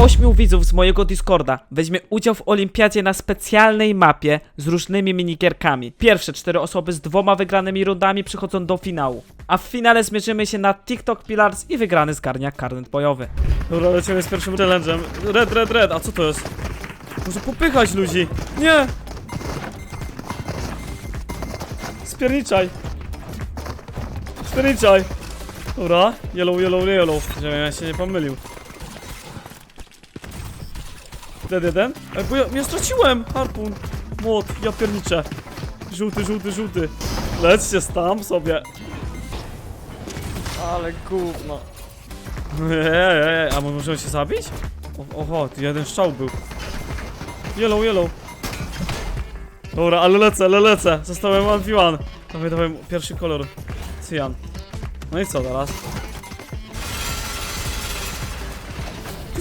ośmiu widzów z mojego Discorda weźmie udział w olimpiadzie na specjalnej mapie z różnymi minigierkami. Pierwsze cztery osoby z dwoma wygranymi rundami przychodzą do finału. A w finale zmierzymy się na TikTok Pillars i wygrany zgarnia karnet bojowy. Dobra, lecimy z pierwszym challenge'em. Red, red, red, a co to jest? Muszę popychać ludzi. Nie! Spierniczaj. Spierniczaj. Dobra, yellow, yellow, yellow. Żebym ja się nie pomylił. Dead jeden? Ej, bo ja mnie straciłem! Harpun! Młot, ja pierniczę. Żółty, żółty, żółty. Lećcie tam sobie. Ale gówno. Ej, ej, a my możemy się zabić? O, oho, jeden strzał był. Yellow, yellow. Dobra, ale lecę, ale lecę. Zostałem 1v1. Dawaj, dawaj, pierwszy kolor. Cyjan. No i co teraz?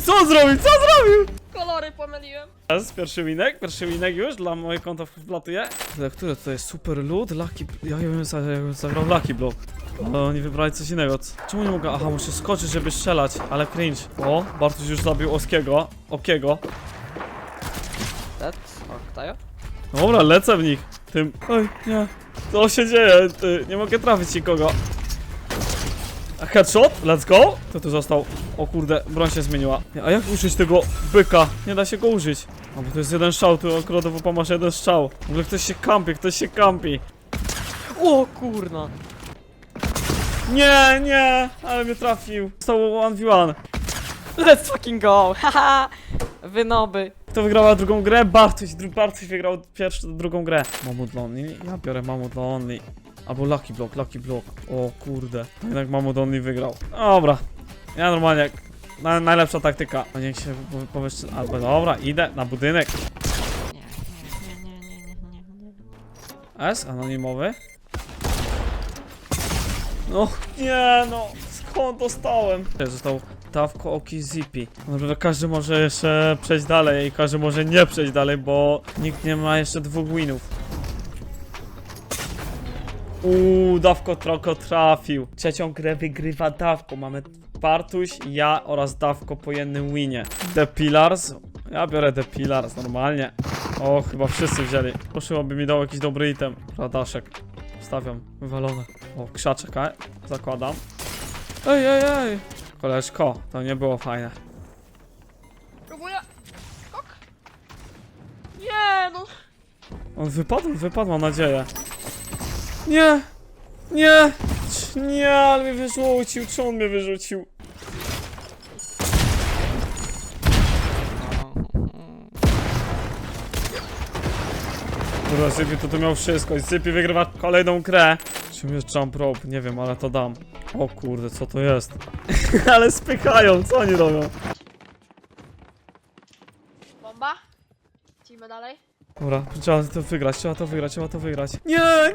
Co zrobił? Co zrobił? Kolory pomyliłem. Teraz pierwszy winek, pierwszy winek już dla mojego konta wlatuje. Które, które to jest? Super loot? Lucky... Ja bym, za, ja bym zagrał Lucky Block. Ale oni wybrali coś innego. Czemu nie mogę? Aha, muszę skoczyć, żeby strzelać, ale cringe. O, Bartuś już zabił Oskiego. Okiego. Dead? O, Ktajo? Dobra, lecę w nich. Tym... Oj, nie. Co się dzieje? Ty, nie mogę trafić nikogo. Headshot? Let's go? Kto tu został? O kurde, broń się zmieniła. A jak użyć tego byka? Nie da się go użyć. A bo to jest jeden strzał, tu akurat WP masz jeden strzał. W ogóle ktoś się kampi, ktoś się kampi. O kurna. Nie, nie, ale mnie trafił. Zostało 1v1. Let's fucking go! Haha! Wynoby. Kto wygrała drugą grę? Bartuś. Dru Bartuś wygrał pierwszą, drugą grę. Mamut Lonely? Ja biorę Mamut Lonely. Albo Lucky Block, Lucky Block. O kurde. Jednak Mamut Lonely wygrał. Dobra. Ja normalnie jak... Na, najlepsza taktyka. A niech się po- powiesz... Albo dobra, idę na budynek. S? Anonimowy? No, nie no. Skąd dostałem? Został Dawko Oki Zippy. Naprawdę każdy może jeszcze przejść dalej i każdy może nie przejść dalej, bo nikt nie ma jeszcze dwóch winów. Uuu, Dawko Troko trafił. Trzecią grę wygrywa Dawko. Mamy Bartuś, ja oraz Dawko po jednym winie. The Pillars. Ja biorę The Pillars, normalnie. O, chyba wszyscy wzięli. Proszę, aby mi dał jakiś dobry item. Radaszek. Stawiam. Wywalone. O, krzaczek, a? Zakładam. Ej, ej, ej. Koleżko, to nie było fajne. Próbuję. Skok. Nie, no. On wypadł, wypadł, mam nadzieję. Nie! Nie! Nie, ale mnie wyrzucił. Czy on mnie wyrzucił? Dobra, Sypie to tu miał wszystko i Sypie wygrywa kolejną grę. Czym jest jump rope? Nie wiem, ale to dam. O kurde, co to jest? ale spychają, co oni robią? Bomba. Lecimy dalej. Dobra, trzeba to wygrać, trzeba to wygrać, trzeba to wygrać. Nie, nie,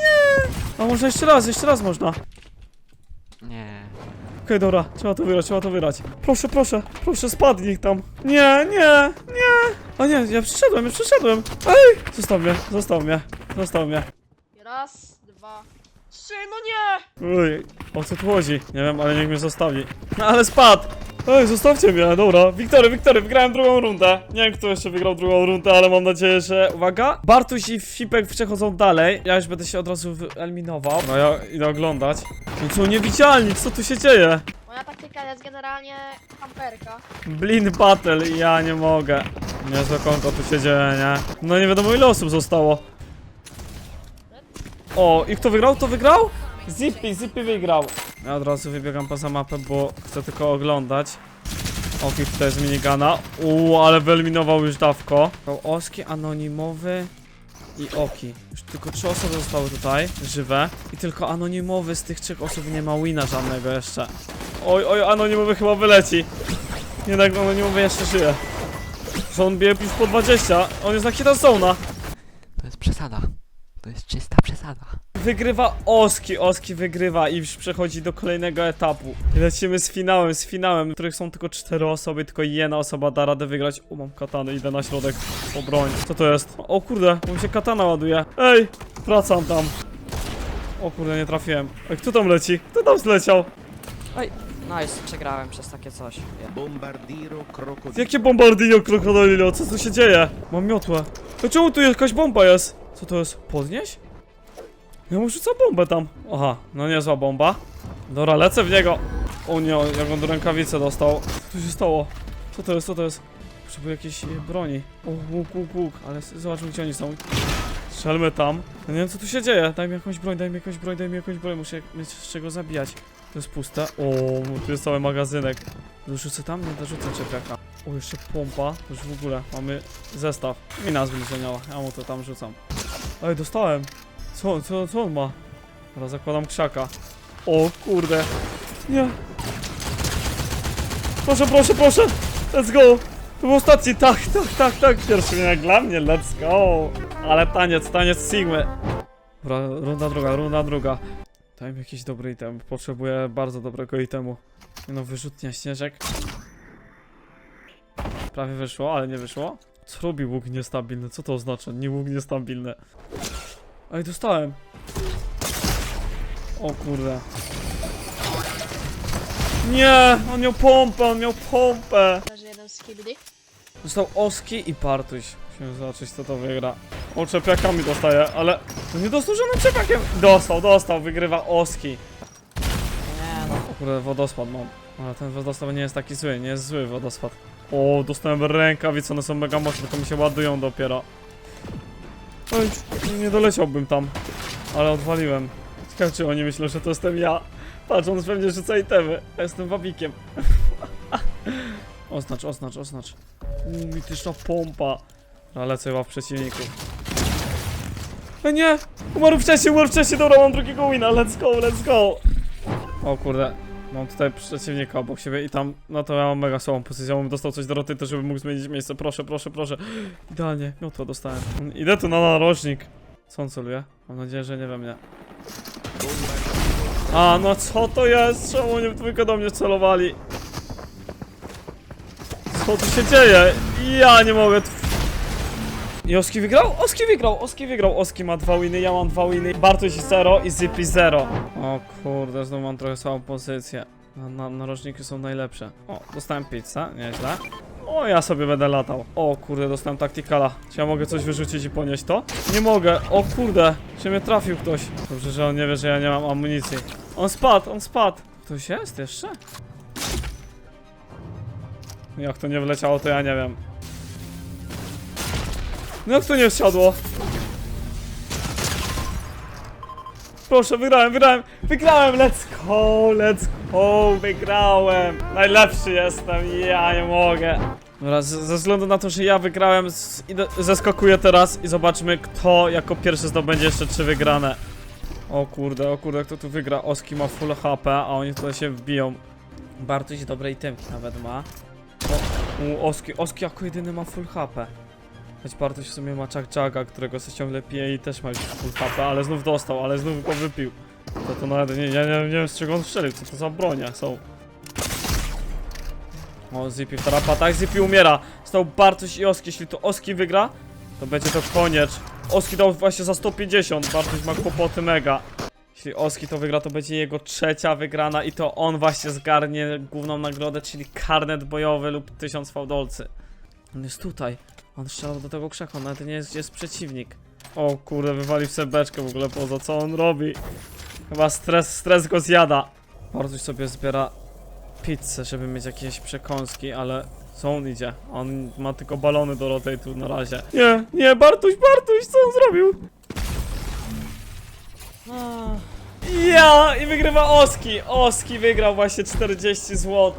nie! A można jeszcze raz, jeszcze raz można. Okej, Nie. dobra, trzeba to wygrać, trzeba to wygrać. Proszę, proszę, proszę, spadnij tam. Nie, nie, nie! A nie, ja przyszedłem, ja przyszedłem. Ej! Zostaw mnie, zostaw mnie, zostaw mnie. Raz, dwa, trzy, no nie! Ej, o co tu chodzi? Nie wiem, ale niech mnie zostawi. No ale spadł! Ej, zostawcie mnie, dobra. Wiktory, Wiktory, wygrałem drugą rundę. Nie wiem, kto jeszcze wygrał drugą rundę, ale mam nadzieję, że... Uwaga! Bartuś i Fipek przechodzą dalej. Ja już będę się od razu wyeliminował. No ja idę oglądać. No co, niewidzialni, co tu się dzieje? Moja taktyka jest generalnie kamperka. Blind Battle, ja nie mogę. Niezłe konto tu się dzieje, nie? No nie wiadomo ile osób zostało. O, i kto wygrał? To wygrał? Zippy, Zippy wygrał. Ja od razu wybiegam poza mapę, bo chcę tylko oglądać. Oki tutaj z minigana. Uuu, ale wyeliminował już dawko. Oski, anonimowy i Oki. Już tylko trzy osoby zostały tutaj, żywe. I tylko anonimowy z tych trzech osób nie ma wina żadnego jeszcze. Oj, oj, anonimowy chyba wyleci. Jednak anonimowy jeszcze żyje. Że on bije już po 20. On jest na hita zona. To jest przesada. To jest czysta przesada. Wygrywa Oski, Oski wygrywa i już przechodzi do kolejnego etapu. I lecimy z finałem, z finałem, w których są tylko cztery osoby, tylko jedna osoba da radę wygrać. O, mam katany, idę na środek broń. Co to jest? O kurde, bo mi się katana ładuje. Ej, wracam tam. O kurde, nie trafiłem. Ej, kto tam leci? Kto tam zleciał? Oj. Nice, przegrałem przez takie coś. Bombardiro crocodilo. Jakie bombardino krokodilo? Co tu się dzieje? Mam miotłę. To czemu tu jakaś bomba jest? Co to jest? Podnieś? Ja mu rzucę bombę tam. Aha, no niezła bomba. Dobra, lecę w niego. O nie, jak on do rękawicy dostał. Co tu się stało? Co to jest, co to jest? Potrzebuję jakiejś e, broni. O, łuk, łuk, łuk. Ale zobaczmy, gdzie oni są. Strzelmy tam. Ja nie wiem, co tu się dzieje. Daj mi jakąś broń, daj mi jakąś broń, daj mi jakąś broń. Muszę mieć z czego zabijać. To jest puste. O, tu jest cały magazynek. Dorzucę tam? Nie dorzucę czepiaka. O, jeszcze pompa. Już w ogóle mamy zestaw. Mina zbliżeniowa. Ja mu to tam rzucam. Ej, dostałem. Co, co, co on ma? Teraz zakładam krzaka. O kurde. Nie. Proszę, proszę, proszę. Let's go. To był ostatni. Tak, tak, tak, tak. Pierwszy jak dla mnie. Let's go. Ale taniec, taniec Sigmy. Dobra, runda druga, runda druga. Daj mi jakiś dobry item. Potrzebuję bardzo dobrego itemu. No wyrzutnia śnieżek. Prawie wyszło, ale nie wyszło. Co robi łuk niestabilny? Co to oznacza? Nie łuk niestabilny. Ej, dostałem. O kurde. Nie! On miał pompę, on miał pompę! Leży jeden z KBD. Dostał Oski i Partuś. Musimy zobaczyć kto to wygra. O, czepiakami dostaje, ale... To nie dostał żadnym czepiakiem! Dostał, dostał, wygrywa Oski. Nie no. O kurde, wodospad mam. Ale ten wodospad nie jest taki zły, nie jest zły wodospad. O, dostałem rękawice, one są mega mocne, tylko mi się ładują dopiero. Oj, nie doleciałbym tam. Ale odwaliłem. Ciekawe, czy oni myślą, że to jestem ja. Patrz, on pewnie rzuca itemy. Ja jestem wabikiem. Oznacz, oznacz, oznacz. Uuu, mityczna pompa. Ale lecę chyba w przeciwników. No nie! Umarł wcześniej, umarł wcześniej, dobra, mam drugiego wina, let's go, let's go! O kurde, mam tutaj przeciwnika obok siebie i tam, no to ja mam mega słabą pozycję, ja bym dostał coś do rotaty, żeby mógł zmienić miejsce, proszę, proszę, proszę. Idealnie, miotło dostałem. Idę tu na narożnik. Co on celuje? Mam nadzieję, że nie we mnie. A, no co to jest? Czemu oni w do mnie celowali? Co tu się dzieje? Ja nie mogę. I Oski wygrał? Oski wygrał, Oski wygrał. Oski ma dwa winy, ja mam dwa winy. Bartoś 0 i Zippy 0. O kurde, znowu mam trochę słabą pozycję. Na, na, narożniki są najlepsze. O, dostałem pizzę, nieźle. O, ja sobie będę latał. O kurde, dostałem taktikala. Czy ja mogę coś wyrzucić i ponieść to? Nie mogę. O kurde, czy mnie trafił ktoś? Dobrze, że on nie wie, że ja nie mam amunicji. On spadł, on spadł. Ktoś jest jeszcze? Jak to nie wleciało, to ja nie wiem. No jak to nie wsiadło? Proszę, wygrałem, wygrałem, wygrałem, let's go, let's go, wygrałem. Najlepszy jestem, ja nie mogę. Dobra, ze względu na to, że ja wygrałem, zeskakuję teraz i zobaczmy, kto jako pierwszy zdobędzie jeszcze trzy wygrane. O kurde, o kurde, kto tu wygra? Oski ma full HP, a oni tutaj się wbiją. Bartuś dobrej itemki nawet ma. U, Oski, Oski jako jedyny ma full HP. Choć Bartuś w sumie ma Chuck Jaga, którego się ciągle pije i też ma już full HP, ale znów dostał, ale znów go wypił. To to nawet nie, ja nie, nie wiem z czego on strzelił, co to za bronia są. O, Zippy w tarapatach, Zippy umiera. Stał Bartuś i Oski, jeśli to Oski wygra, to będzie to koniec. Oski dał właśnie za 150, Bartuś ma kłopoty mega. Jeśli Oski to wygra, to będzie jego trzecia wygrana i to on właśnie zgarnie główną nagrodę, czyli karnet bojowy lub 1000 fałdolcy. On jest tutaj. On strzelał do tego krzaka, on nawet nie jest, jest przeciwnik. O kurde, wywalił sobie beczkę w ogóle poza, co on robi? Chyba stres, stres go zjada. Bartuś sobie zbiera pizzę, żeby mieć jakieś przekąski, ale co on idzie? On ma tylko balony do rotate'u na razie. Nie, nie, Bartuś, Bartuś, co on zrobił? Ja! I wygrywa Oski! Oski wygrał właśnie 40 zł.